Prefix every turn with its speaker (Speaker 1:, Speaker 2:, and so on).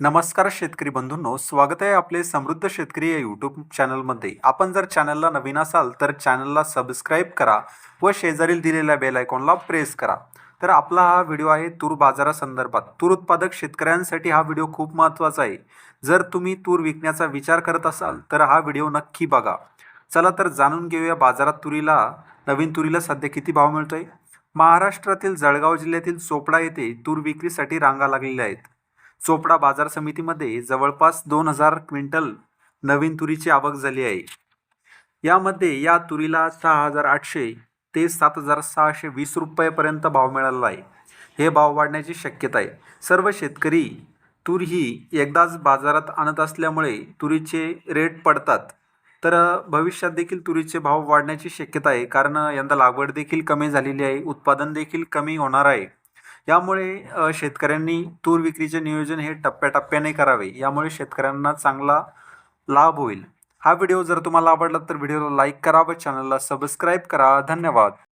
Speaker 1: नमस्कार शेतकरी बंधूंनो स्वागत आहे आपले समृद्ध शेतकरी या यूट्यूब चॅनलमध्ये आपण जर चॅनलला नवीन असाल तर चॅनलला सबस्क्राईब करा व शेजारील दिलेल्या बेल आयकॉनला प्रेस करा. तर आपला हा व्हिडिओ आहे तूर बाजारासंदर्भात तूर उत्पादक शेतकऱ्यांसाठी हा व्हिडिओ खूप महत्त्वाचा आहे. जर तुम्ही तूर विकण्याचा विचार करत असाल तर हा व्हिडिओ नक्की बघा. चला तर जाणून घेऊया बाजारात तुरीला नवीन तुरीला सध्या किती भाव मिळतोय? महाराष्ट्रातील जळगाव जिल्ह्यातील चोपडा येथे तूर विक्रीसाठी रांगा लागलेल्या आहेत. चोपडा बाजार समितीमध्ये जवळपास दोन हजार क्विंटल नवीन तुरीची आवक झाली आहे. यामध्ये या तुरीला सहा हजार आठशे ते सात हजार सहाशे वीस रुपयेपर्यंत भाव मिळाला आहे. हे भाव वाढण्याची शक्यता आहे. सर्व शेतकरी तूर ही एकदाच बाजारात आणत असल्यामुळे तुरीचे रेट पडतात. तर भविष्यात देखील तुरीचे भाव वाढण्याची शक्यता आहे. कारण यंदा लागवड देखील कमी झालेली आहे. उत्पादन देखील कमी होणार आहे. यामुळे शेतकऱ्यांनी तूर विक्रीचे नियोजन हे टप्प्याटप्प्याने करावे. यामुळे शेतकऱ्यांना चांगला लाभ होईल. हा व्हिडिओ जर तुम्हाला आवडला तर व्हिडिओला लाईक करा व चॅनलला सबस्क्राईब करा. धन्यवाद.